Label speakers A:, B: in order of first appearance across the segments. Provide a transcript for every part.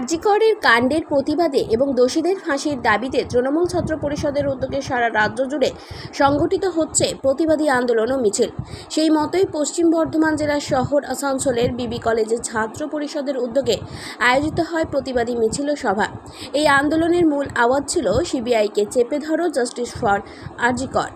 A: আরজিকরের কাণ্ডের প্রতিবাদে এবং দোষীদের ফাঁসির দাবিতে তৃণমূল ছাত্র পরিষদের উদ্যোগে সারা রাজ্য জুড়ে সংগঠিত হচ্ছে প্রতিবাদী আন্দোলন ও মিছিল। সেই মতোই পশ্চিম বর্ধমান জেলার শহর আসানসোলের বিবি কলেজের ছাত্র পরিষদের উদ্যোগে আয়োজিত হয় প্রতিবাদী মিছিল সভা। এই আন্দোলনের মূল আওয়াজ ছিল সিবিআইকে চেপে ধরো জাস্টিস ফর আরজিকর।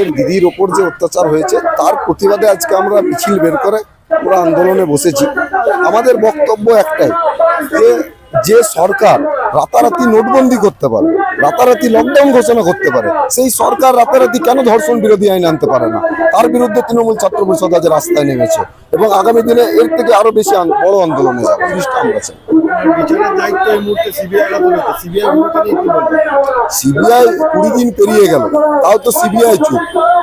B: এর দিদির ওপর যে অত্যাচার হয়েছে, তার প্রতিবাদে আজকে আমরা মিছিল বের করে পুরো আন্দোলনে বসেছি। আমাদের বক্তব্য একটাই যে যে সরকার রাতারাতি নোটবন্দি করতে পারে, রাতারাতি লকডাউন ঘোষণা করতে পারে, সেই সরকার রাতারাতি কেন ধর্ষণ বিরোধী আইন আনতে পারে না? তার বিরুদ্ধে তৃণমূল ছাত্র পরিষদ আজ রাস্তায় নেমেছে এবং আগামী দিনে এর থেকে আরও বেশি বড় আন্দোলনে যাবে। জিনিসটা আমরা চাই।
C: বিচারের দায়িত্ব এই মুহূর্তে সিবিআই সিবিআই ভূমিকা নিয়ে কি বলবেন?
B: সিবিআই কুড়ি দিন পেরিয়ে গেল তাও তো সিবিআই চুপ।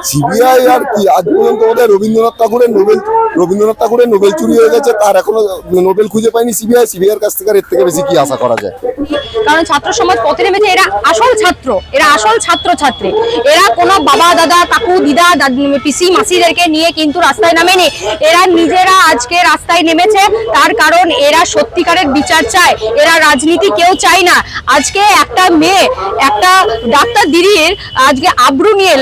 B: সিবিআই আর কি? আজ পর্যন্ত ওদের রবীন্দ্রনাথ ঠাকুরের নোবেল রবীন্দ্রনাথ ঠাকুরের নোবেল চুরি হয়ে গেছে তার এখনও নোবেল খুঁজে পায়নি সিবিআই। সিবিআইয়ের কাছ থেকে এর থেকে বেশি কি আশা করা যায়?
D: কারণ ছাত্র সমাজ পথে নেমেছে এরা আসল ছাত্র এরা আসল ছাত্র ছাত্রী এরা কোনো বাবা দাদা কাকু দিদা পিসি মাসিদেরকে নিয়ে কিন্তু রাস্তায় নামেনি। এরা নিজেরা আজকে রাস্তায় নেমেছে তার কারণ এরা সত্যিকারের বিচার চায়, এরা রাজনীতি কেউ চায় না। আজকে একটা মেয়ে, একটা ডাক্তার দিদির আজকে আব্রু নিয়ে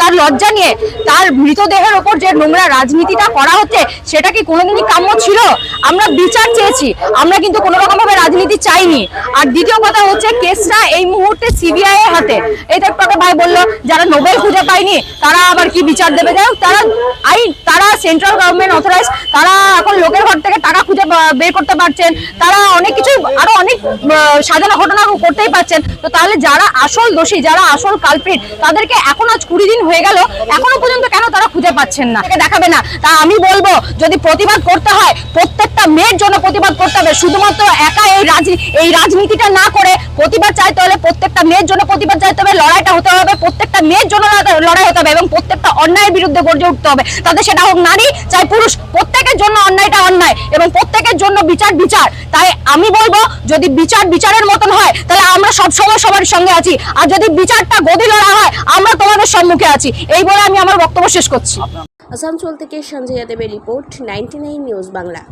D: তার লজ্জা নিয়ে তার মৃতদেহের ওপর যে নোংরা রাজনীতিটা করা হচ্ছে, সেটা কি কোনোদিনই কাম্য ছিল? আমরা বিচার চেয়েছি, আমরা কিন্তু কোনো রকম ভাবে রাজনীতি চাইনি। আর দ্বিতীয় কথা হচ্ছে, কেসটা এই মুহূর্তে সিবিআই এর হাতে। এই তো একটু ভাই বলল, যারা নোবেল খুঁজে পায়নি, তারা আবার কি বিচার দেবে? যাই তারা আইন, তারা সেন্ট্রাল গভর্নমেন্ট অথরাইজ তারা এখন লোকের ঘর থেকে টাকা খুঁজে বের করতে পারছেন, তারা অনেক কিছু আরও অনেক সাজানো ঘটনা করতেই পারছেন। তো তাহলে যারা আসল দোষী, যারা আসল কালপ্রিট তাদেরকে এখন আজ কুড়ি দিন হয়ে গেল, এখনও পর্যন্ত কেন তারা খুঁজে পাচ্ছেন না? দেখাবে না। তা আমি বলব, যদি প্রতিবাদ করতে হয়, প্রত্যেকটা মেয়ের জন্য প্রতিবাদ করতে হবে। শুধুমাত্র একা এই রাজ, এই রাজনীতিটা না করে প্রতিবাদ চাইতে হলে প্রত্যেকটা মেয়ের জন্য প্রতিবাদ চাইতে হবে, লড়াইটা হতে হবে, প্রত্যেকটা মেয়ের জন্য লড়াই- হতে হবে এবং প্রত্যেকটা অন্যায়ের বিরুদ্ধে গর্জে উঠতে হবে। তাদের সেটা হোক নারী, চাই পুরুষ, প্রত্যেকের জন্য অন্যায়টা অন্যায় এবং বিচার বিচার। তাই আমি বলব, যদি বিচার, বিচারের মতন হয়, তাহলে আমরা সব সময় সবার সঙ্গে আছি। আর যদি বিচারটা গদি লড়া হয়, আমরা তোমাদের সম্মুখে আছি। এই বলে আমি আমার বক্তব্য শেষ করছি।
A: আসানসোল থেকে সঞ্জয় দেবের রিপোর্ট নাইনটি নিউজ বাংলা।